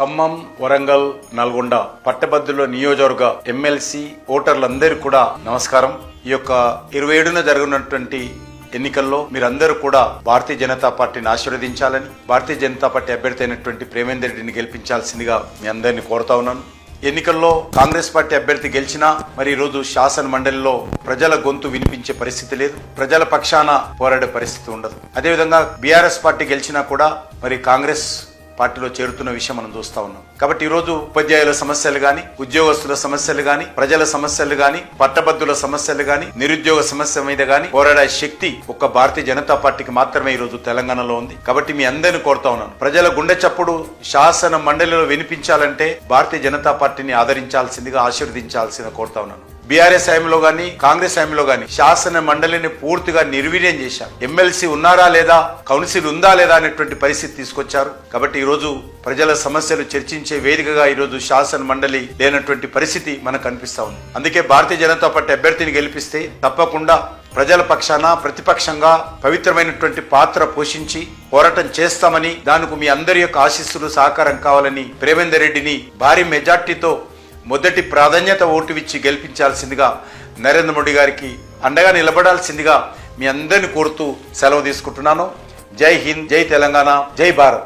ఖమ్మం వరంగల్ నల్గొండ పట్టభద్రుల నియోజకవర్గ ఎమ్మెల్సీ ఓటర్లందరూ కూడా నమస్కారం. ఈ యొక్క ఇరవై ఏడున జరగనున్నటువంటి ఎన్నికల్లో మీరందరూ కూడా భారతీయ జనతా పార్టీని ఆశీర్వదించాలని భారతీయ జనతా పార్టీ అభ్యర్థి అయినటువంటి ప్రేమేందర్ రెడ్డిని గెలిపించాల్సిందిగా మీ అందరినీ కోరుతా ఉన్నాను. ఎన్నికల్లో కాంగ్రెస్ పార్టీ అభ్యర్థి గెలిచినా మరి ఈరోజు రోజు శాసన మండలిలో ప్రజల గొంతు వినిపించే పరిస్థితి లేదు. ప్రజల పక్షాన పోరాడే పరిస్థితి ఉండదు. అదేవిధంగా బీఆర్ఎస్ పార్టీ గెలిచినా కూడా మరి కాంగ్రెస్ పార్టీలో చేరుతున్న విషయం మనం చూస్తా ఉన్నాం. కాబట్టి ఈ రోజు ఉపాధ్యాయుల సమస్యలు గాని ఉద్యోగస్తుల సమస్యలు గాని ప్రజల సమస్యలు గాని పట్టభద్రుల సమస్యలు గాని నిరుద్యోగ సమస్య మీద గాని పోరాడే శక్తి ఒక్క భారతీయ జనతా పార్టీకి మాత్రమే ఈరోజు తెలంగాణలో ఉంది. కాబట్టి మీ అందరిని కోరుతా ఉన్నాను. ప్రజల గుండె చప్పుడు శాసన మండలిలో వినిపించాలంటే భారతీయ జనతా పార్టీని ఆదరించాల్సిందిగా ఆశీర్వదించాల్సిందిగా కోరుతా ఉన్నాను. బీఆర్ఎస్ హయాంలో గాని కాంగ్రెస్ హయాంలో గాని శాసన మండలిని పూర్తిగా నిర్వీర్యం చేశారు. ఎమ్మెల్సీ ఉన్నారా లేదా కౌన్సిల్ ఉందా లేదా అనేటువంటి పరిస్థితి తీసుకొచ్చారు. కాబట్టి ఈ రోజు ప్రజల సమస్యలు చర్చించే వేదికగా ఈరోజు శాసన మండలి లేనటువంటి పరిస్థితి మనకు కనిపిస్తా ఉంది. అందుకే భారతీయ జనతా పార్టీ అభ్యర్థిని గెలిపిస్తే తప్పకుండా ప్రజల పక్షాన ప్రతిపక్షంగా పవిత్రమైనటువంటి పాత్ర పోషించి పోరాటం చేస్తామని దానికి మీ అందరి యొక్క ఆశీస్సులు సహకారం కావాలని ప్రేమేందర్ రెడ్డిని భారీ మెజార్టీతో మొదటి ప్రాధాన్యత ఓటు ఇచ్చి గెలిపించాల్సిందిగా నరేంద్ర మోడీ గారికి అండగా నిలబడాల్సిందిగా మీ అందరిని కోరుతూ సెలవు తీసుకుంటున్నాను. జై హింద్ జై తెలంగాణ జై భారత్.